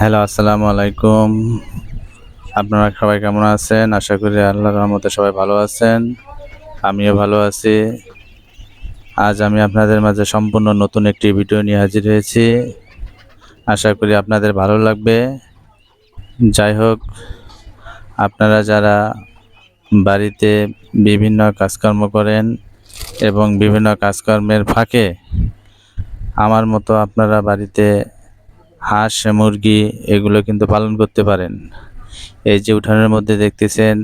Hello, আসসালামু আলাইকুম। আপনারা সবাই কেমন আছেন? আশা করি আল্লাহ রহমতে সবাই ভালো আছেন। আমিও ভালো আছি। আজ আমি আপনাদের মাঝে সম্পূর্ণ নতুন একটি ভিডিও নিয়ে হাজির হয়েছি। আশা করি আপনাদের ভালো লাগবে। যাই হোক, আপনারা যারা বাড়িতে বিভিন্ন কাজকর্ম করেন এবং বিভিন্ন কাজকর্মের ফাঁকে, আমার মতো আপনারা বাড়িতে হাঁস, মুরগি এগুলো কিন্তু পালন করতে পারেন। এই যে উঠানের মধ্যে দেখতেছেন,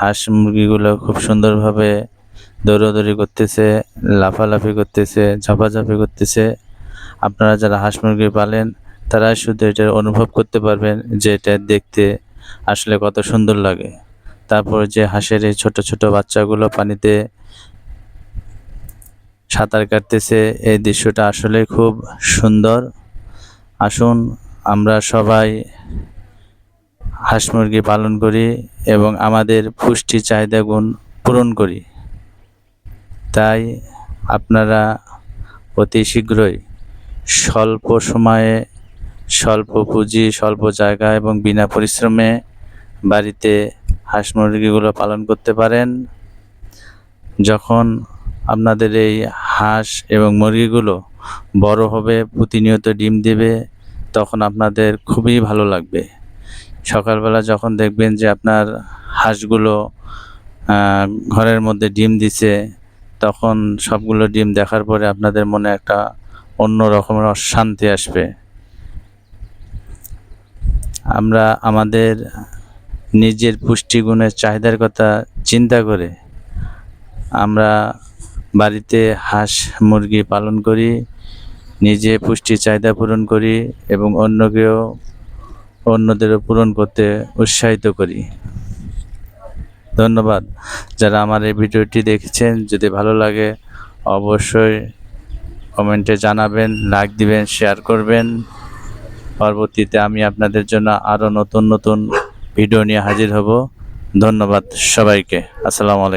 হাঁস, মুরগিগুলো খুব সুন্দরভাবে দৌড়াদৌড়ি করতেছে, লাফালাফি করতেছে, ঝাপাঝাপি করতেছে। আপনারা যারা হাঁস, মুরগি পালেন, তারা শুধু এটা অনুভব করতে পারবেন যে এটা দেখতে আসলে কত সুন্দর লাগে। তারপর যে হাঁসের এই ছোট ছোট বাচ্চাগুলো পানিতে সাঁতার কাটতেছে, এই দৃশ্যটা আসলে খুব সুন্দর। আসুন, আমরা সবাই হাঁস মুরগি পালন করি এবং আমাদের পুষ্টি চাহিদাগুণ পূরণ করি। তাই আপনারা অতি শীঘ্রই স্বল্প সময়ে, স্বল্প পুঁজি, স্বল্প জায়গা এবং বিনা পরিশ্রমে বাড়িতে হাঁস মুরগিগুলো পালন করতে পারেন। যখন আপনাদের এই হাঁস এবং মুরগিগুলো বড় হবে, প্রতিনিয়ত ডিম দেবে, তখন আপনাদের খুবই ভালো লাগবে। সকালবেলা যখন দেখবেন যে আপনার হাঁসগুলো ঘরের মধ্যে ডিম দিছে, তখন সবগুলো ডিম দেখার পরে আপনাদের মনে একটা অন্য রকমের শান্তি আসবে। আমরা আমাদের নিজের পুষ্টিগুণের চাহিদার কথা চিন্তা করে আমরা বাড়িতে হাঁস মুরগি পালন করি নিজে পুষ্টি চাহিদা পূরণ করি এবং অন্যকেও অন্যদেরও পূরণ করতে উৎসাহিত করি। ধন্যবাদ। যারা আমার এই ভিডিওটি দেখেছেন, যদি ভালো লাগে অবশ্যই কমেন্টে জানাবেন, লাইক দিবেন, শেয়ার করবেন। পরবর্তীতে আমি আপনাদের জন্য আরও নতুন নতুন ভিডিও নিয়ে হাজির হব। ধন্যবাদ সবাইকে। আসসালামু আলাইকুম।